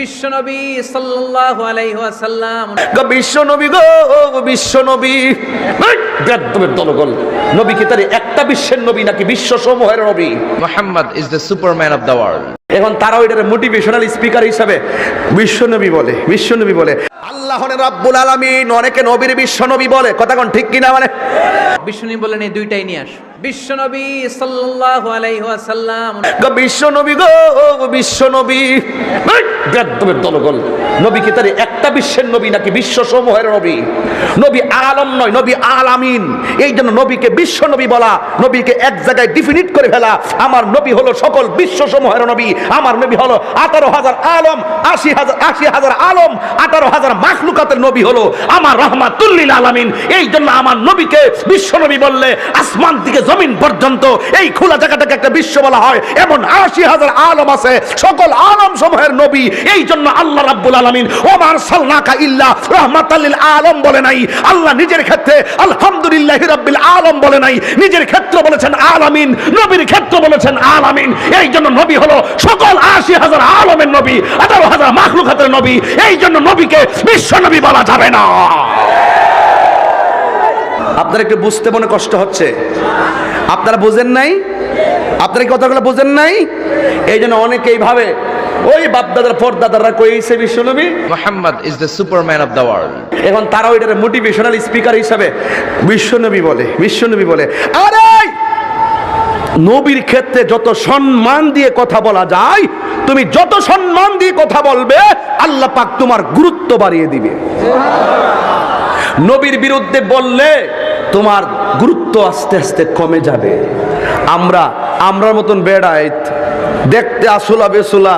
বিশ্বনবী সাল্লাল্লাহু আলাইহি ওয়াসাল্লাম গো বিশ্ব নবী গো বিশ্ব নবী দলগল। নবী কি তার একটা বিশ্বের নবী নাকি বিশ্ব সমূহের নবী? Muhammad is the superman of the world. এখন তারা ওইটার মোটিভেশনাল স্পিকার হিসাবে বিশ্বনবী বলে বিশ্বনবী বলে। আল্লাহ রাব্বুল আলামিন অনেকে নবীর বিশ্বনবী বলে। কথা কোন ঠিক কিনা মানে? বিশ্বনবী বলেন এই দুইটাই নিয়ে আস। আমার নবী হলো সকল বিশ্ব সমূহের নবী। আমার নবী হলো আঠারো হাজার আলম, আশি হাজার আশি হাজার আলম, আঠারো হাজার মাখলুকাতের নবী হলো আমার রহমাতুল্লিল আলামিন। এই জন্য আমার নবীকে বিশ্ব নবী বললে, আসমান থেকে জমিন পর্যন্ত এই খোলা জায়গাটাকে একটা বিশ্ব বলা হয়। এমন আশি হাজার আলম আছে, সকল আলম সমূহের নবী। এই জন্য আল্লাহ রাব্বুল আলামিন ওমার সালনাকা ইল্লা রহমাতাল্লিল আলম বলে নাই। আল্লাহ নিজের ক্ষেত্রে আলহামদুলিল্লাহ রাব্বিল আলম বলে নাই। নিজের ক্ষেত্র বলেছেন আলামিন, নবীর ক্ষেত্র বলেছেন আলামিন। এই জন্য নবী হলো সকল আশি হাজার আলমের নবী, আঠারো হাজার মাখলুকাতের নবী। এই জন্য নবীকে বিশ্ব নবী বলা যাবে না। আপনার একটু বুঝতে মনে কষ্ট হচ্ছে। আপনারা বুঝেন নাই? আপনারা কথাগুলো বুঝেন নাই? এই জন্য অনেকেই ভাবে ওই বাপদাদার পরদাদারা কইছে বিশ্বনবী Muhammad is the superman of the world. এখন তারা ওইটার মোটিভেশনাল স্পিকার হিসাবে বিশ্বনবী বলে বিশ্বনবী বলে। আরে নবীর ক্ষেত্রে যত সম্মান দিয়ে কথা বলা যায় তুমি যত সম্মান দিয়ে কথা বলবে আল্লাহ পাক তোমার গুরুত্ব বাড়িয়ে দিবে। নবীর বিরুদ্ধে বললে তোমার গুরুত্ব আস্তে আস্তে কমে যাবে। আমরা, আমরার মতন বেড়াইত দেখতে আসুলা বেসুলা,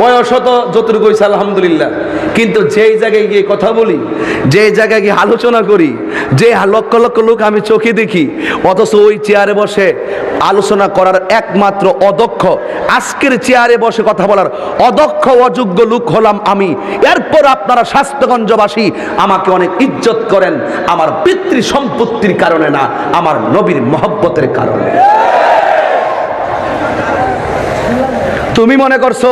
বয়স তো যতটুকু হয়েছে আলহামদুলিল্লাহ। কিন্তু যেই জায়গায় গিয়ে কথা বলি, যেই জায়গায় গিয়ে আলোচনা করি, যে লক্ষ লক্ষ লোক আমি চোখে দেখি, অথচ ওই চেয়ারে বসে আলোচনা করার একমাত্র অদক্ষ। আজকের চেয়ারে বসে কথা বলার অদক্ষ, অযোগ্য লোক হলাম আমি। এরপর আপনারা স্বাস্থ্যগঞ্জবাসী আমাকে অনেক ইজ্জত করেন। আমার পিতৃ সম্পত্তির কারণে না, আমার নবীর মহব্বতের কারণে। তুমি মনে করছ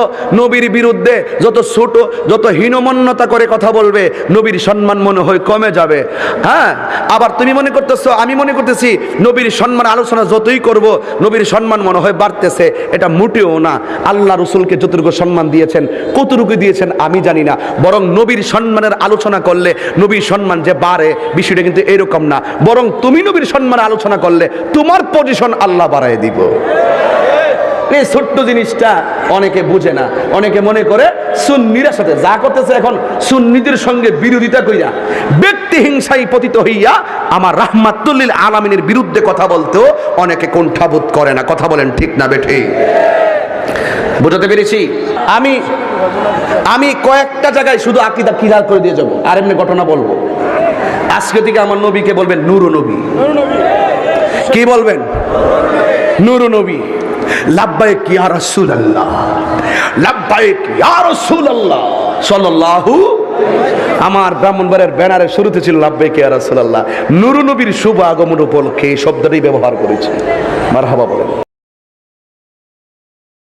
নবীর বিরুদ্ধে যত ছোট, যত হীনমন্যতা করে কথা বলবে, নবীর সম্মান মনে হয় কমে যাবে। হ্যাঁ? আবার তুমি মনে করতেছো, আমি মনে করতেছি নবীর সম্মান আলোচনা যতই করব, নবীর সম্মান মনে হয় বাড়তেছে। এটা মোটেও না। আল্লাহ রসুলকে যতটুকু সম্মান দিয়েছেন, কতটুকু দিয়েছেন আমি জানি না। বরং নবীর সম্মানের আলোচনা করলে নবীর সম্মান যে বাড়ে, বিষয়টা কিন্তু এরকম না। বরং তুমি নবীর সম্মানের আলোচনা করলে তোমার পজিশন আল্লাহ বাড়ায় দিব। এই ছোট্ট জিনিসটা অনেকে বুঝে না। অনেকে মনে করে সুন্নিরা সাথে যা করতেছে এখন সুন্নিদের সঙ্গে বিরোধিতা কইরা ব্যক্তি হিংসাই পতিত হইয়া আমার রাহমাতুল্লিল আলামিনের বিরুদ্ধে কথা বলতেও অনেকে কণ্ঠাবোধ করে না। কথা বলেন ঠিক না বেঠে। বুঝাতে পেরেছি? আমি আমি কয়েকটা জায়গায় শুধু আকিদা ক্লিয়ার করে দিয়ে যাব। আর এমনি ঘটনা বলব। আজকে থেকে আমার নবীকে বলবেন নুরু নবী কি বলবেন? নুরু নবী লাব্বাইক ইয়া রাসূলুল্লাহ লাভবায়ক ইয়া রাসূলুল্লাহ। সাল্লাল্লাহু আমার ব্রাহ্মণবাড়ের ব্যানারে শুরুতে ছিল লাভবায়ক ইয়া রাসূলুল্লাহ। নুরু নবীর শুভ আগমন উপলক্ষে এই শব্দটি ব্যবহার করেছে। মারহাবা বলেন।